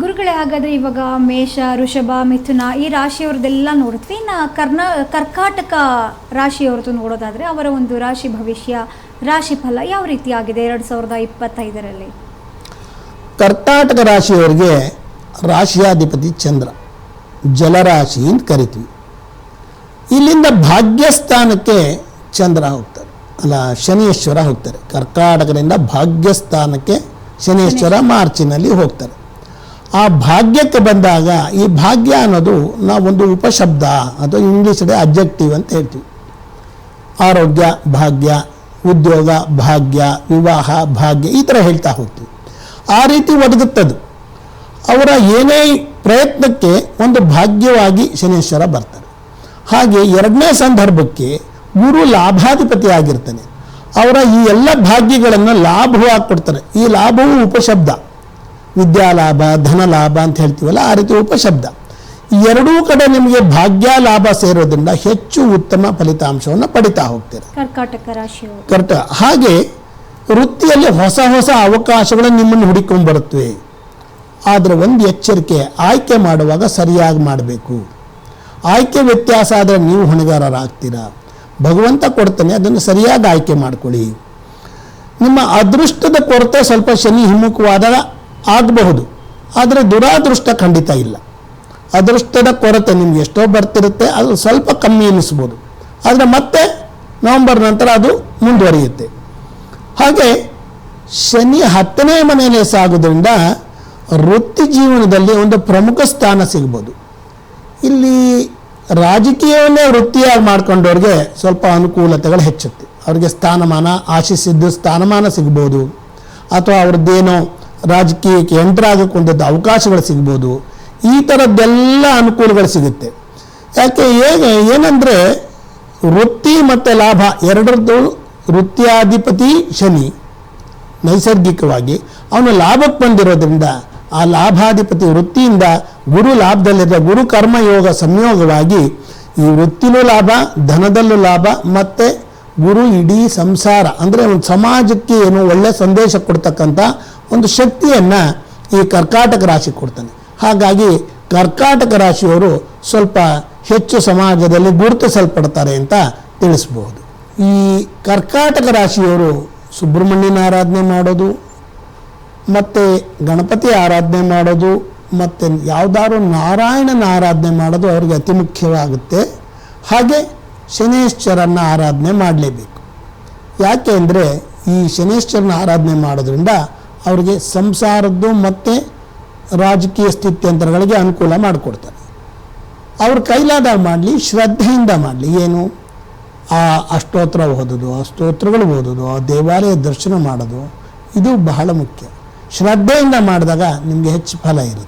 ಗುರುಗಳೇ ಹಾಗಾದ್ರೆ ಇವಾಗ ಮೇಷ ಋಷಭ ಮಿಥುನ ಈ ರಾಶಿಯವ್ರದ್ದೆಲ್ಲ ನೋಡಿದ್ವಿ. ಇನ್ನು ಕರ್ನಾ ಕರ್ಕಾಟಕ ರಾಶಿಯವ್ರದ್ದು ನೋಡೋದಾದ್ರೆ ಅವರ ಒಂದು ರಾಶಿ ಭವಿಷ್ಯ ರಾಶಿ ಫಲ ಯಾವ ರೀತಿ ಆಗಿದೆ ಎರಡು ಸಾವಿರದ ಇಪ್ಪತ್ತೈದರಲ್ಲಿ? ಕರ್ನಾಟಕ ರಾಶಿಯವರಿಗೆ ರಾಶಿಯಾಧಿಪತಿ ಚಂದ್ರ ಜಲರಾಶಿ ಅಂತ ಕರಿತೀವಿ. ಇಲ್ಲಿಂದ ಭಾಗ್ಯಸ್ಥಾನಕ್ಕೆ ಚಂದ್ರ ಹೋಗ್ತಾರೆ. ಅಲ್ಲ ಶನೇಶ್ವರ ಹೋಗ್ತಾರೆ. ಕರ್ಕಾಟಕದಿಂದ ಭಾಗ್ಯಸ್ಥಾನಕ್ಕೆ ಶನೇಶ್ವರ ಮಾರ್ಚಿನಲ್ಲಿ ಹೋಗ್ತಾರೆ. ಆ ಭಾಗ್ಯಕ್ಕೆ ಬಂದಾಗ ಈ ಭಾಗ್ಯ ಅನ್ನೋದು ನಾವೊಂದು ಉಪಶಬ್ದ ಅಥವಾ ಇಂಗ್ಲೀಷಲ್ಲಿ ಅಬ್ಜೆಕ್ಟಿವ್ ಅಂತ ಹೇಳ್ತೀವಿ. ಆರೋಗ್ಯ, ಭಾಗ್ಯ, ಉದ್ಯೋಗ, ಭಾಗ್ಯ, ವಿವಾಹ, ಭಾಗ್ಯ ಈ ಥರ ಹೇಳ್ತಾ ಹೋಗ್ತೀವಿ. ಆ ರೀತಿ ಒದಗುತ್ತದು ಅವರ ಏನೇ ಪ್ರಯತ್ನಕ್ಕೆ ಒಂದು ಭಾಗ್ಯವಾಗಿ ಶನೇಶ್ವರ ಬರ್ತಾರೆ. ಹಾಗೆ ಎರಡನೇ ಸಂದರ್ಭಕ್ಕೆ ಗುರು ಲಾಭಾಧಿಪತಿ ಆಗಿರ್ತಾನೆ. ಅವರ ಈ ಎಲ್ಲ ಭಾಗ್ಯಗಳನ್ನು ಲಾಭವಾಗಿ ಕೊಡ್ತಾರೆ. ಈ ಲಾಭವು ಉಪಶಬ್ದ. ವಿದ್ಯಾಲಾಭ ಧನ ಲಾಭ ಅಂತ ಹೇಳ್ತೀವಲ್ಲ ಆ ರೀತಿ ಉಪಶಬ್ದ. ಎರಡೂ ಕಡೆ ನಿಮಗೆ ಭಾಗ್ಯ ಲಾಭ ಸೇರೋದ್ರಿಂದ ಹೆಚ್ಚು ಉತ್ತಮ ಫಲಿತಾಂಶವನ್ನು ಪಡಿತಾ ಹೋಗ್ತೀರ. ಕರ್ಕಾಟಕ ರಾಶಿ ಕರೆಕ್ಟ್ ಹಾಗೆ ವೃತ್ತಿಯಲ್ಲಿ ಹೊಸ ಹೊಸ ಅವಕಾಶಗಳು ನಿಮ್ಮನ್ನು ಹುಡುಕೊಂಡು ಬರುತ್ತವೆ. ಆದರೆ ಒಂದು ಎಚ್ಚರಿಕೆ ಆಯ್ಕೆ ಮಾಡುವಾಗ ಸರಿಯಾಗಿ ಮಾಡಬೇಕು. ಆಯ್ಕೆ ವ್ಯತ್ಯಾಸ ಆದರೆ ನೀವು ಹೊಣೆಗಾರರಾಗ್ತೀರಾ. ಭಗವಂತ ಕೊಡ್ತಾನೆ ಅದನ್ನು ಸರಿಯಾಗಿ ಆಯ್ಕೆ ಮಾಡ್ಕೊಳ್ಳಿ. ನಿಮ್ಮ ಅದೃಷ್ಟದ ಕೊರತೆ ಸ್ವಲ್ಪ ಶನಿ ಹಿಮ್ಮುಖವಾದಾಗ ಆಗಬಹುದು. ಆದರೆ ದುರಾದೃಷ್ಟ ಖಂಡಿತ ಇಲ್ಲ. ಅದೃಷ್ಟದ ಕೊರತೆ ನಿಮ್ಗೆ ಎಷ್ಟೋ ಬರ್ತಿರುತ್ತೆ, ಅದು ಸ್ವಲ್ಪ ಕಮ್ಮಿ ಎನಿಸ್ಬೋದು. ಆದರೆ ಮತ್ತೆ ನವೆಂಬರ್ ನಂತರ ಅದು ಮುಂದುವರಿಯುತ್ತೆ. ಹಾಗೆ ಶನಿ ಹತ್ತನೇ ಮನೆಯಲ್ಲಿ ಸಾಗೋದ್ರಿಂದ ವೃತ್ತಿ ಜೀವನದಲ್ಲಿ ಒಂದು ಪ್ರಮುಖ ಸ್ಥಾನ ಸಿಗ್ಬೋದು. ಇಲ್ಲಿ ರಾಜಕೀಯವನ್ನೇ ವೃತ್ತಿಯಾಗಿ ಮಾಡ್ಕೊಂಡವ್ರಿಗೆ ಸ್ವಲ್ಪ ಅನುಕೂಲತೆಗಳು ಹೆಚ್ಚುತ್ತೆ. ಅವರಿಗೆ ಸ್ಥಾನಮಾನ, ಆಶಿಸಿದ್ದು ಸ್ಥಾನಮಾನ ಸಿಗ್ಬೋದು. ಅಥವಾ ಅವ್ರದ್ದೇನೋ ರಾಜಕೀಯಕ್ಕೆ ಎಂಟರ್ ಆಗಕ್ಕೊಂದದ್ದು ಅವಕಾಶಗಳು ಸಿಗ್ಬೋದು. ಈ ಥರದ್ದೆಲ್ಲ ಅನುಕೂಲಗಳು ಸಿಗುತ್ತೆ. ಯಾಕೆ, ಹೇಗೆ, ಏನಂದರೆ, ವೃತ್ತಿ ಮತ್ತು ಲಾಭ ಎರಡರದ್ದು ವೃತ್ತಿಯಾಧಿಪತಿ ಶನಿ. ನೈಸರ್ಗಿಕವಾಗಿ ಅವನು ಲಾಭಕ್ಕೆ ಬಂದಿರೋದ್ರಿಂದ ಆ ಲಾಭಾಧಿಪತಿ ವೃತ್ತಿಯಿಂದ ಗುರು ಲಾಭದಲ್ಲಿರುವ ಗುರು ಕರ್ಮಯೋಗ ಸಂಯೋಗವಾಗಿ ಈ ವೃತ್ತಿಲೂ ಲಾಭ, ಧನದಲ್ಲೂ ಲಾಭ ಮತ್ತು ಗುರು ಇಡೀ ಸಂಸಾರ, ಅಂದರೆ ಒಂದು ಸಮಾಜಕ್ಕೆ ಏನು ಒಳ್ಳೆ ಸಂದೇಶ ಕೊಡ್ತಕ್ಕಂಥ ಒಂದು ಶಕ್ತಿಯನ್ನು ಈ ಕರ್ಕಾಟಕ ರಾಶಿ ಕೊಡ್ತಾನೆ ಹಾಗಾಗಿ ಕರ್ಕಾಟಕ ರಾಶಿಯವರು ಸ್ವಲ್ಪ ಹೆಚ್ಚು ಸಮಾಜದಲ್ಲಿ ಗುರುತಿಸಲ್ಪಡ್ತಾರೆ ಅಂತ ತಿಳಿಸ್ಬೋದು. ಈ ಕರ್ಕಾಟಕ ರಾಶಿಯವರು ಸುಬ್ರಹ್ಮಣ್ಯನ ಆರಾಧನೆ ಮಾಡೋದು, ಮತ್ತು ಗಣಪತಿ ಆರಾಧನೆ ಮಾಡೋದು, ಮತ್ತು ಯಾವುದಾದ್ರು ನಾರಾಯಣನ ಆರಾಧನೆ ಮಾಡೋದು ಅವರಿಗೆ ಅತಿ ಮುಖ್ಯವಾಗುತ್ತೆ. ಹಾಗೆ ಶನೇಶ್ವರನ ಆರಾಧನೆ ಮಾಡಲೇಬೇಕು. ಯಾಕೆ ಅಂದರೆ ಈ ಶನೇಶ್ವರನ ಆರಾಧನೆ ಮಾಡೋದ್ರಿಂದ ಅವರಿಗೆ ಸಂಸಾರದ್ದು ಮತ್ತು ರಾಜಕೀಯ ಸ್ಥಿತ್ಯಂತರಗಳಿಗೆ ಅನುಕೂಲ ಮಾಡಿಕೊಡ್ತಾರೆ. ಅವ್ರ ಕೈಲಾದಾಗ ಮಾಡಲಿ, ಶ್ರದ್ಧೆಯಿಂದ ಮಾಡಲಿ. ಏನು? ಆ ಅಷ್ಟೋತ್ರ ಓದೋದು, ಆ ಸ್ತೋತ್ರಗಳು ಓದೋದು, ಆ ದೇವಾಲಯ ದರ್ಶನ ಮಾಡೋದು, ಇದು ಬಹಳ ಮುಖ್ಯ. ಶ್ರದ್ಧೆಯಿಂದ ಮಾಡಿದಾಗ ನಿಮಗೆ ಹೆಚ್ಚು ಫಲ ಇರುತ್ತೆ.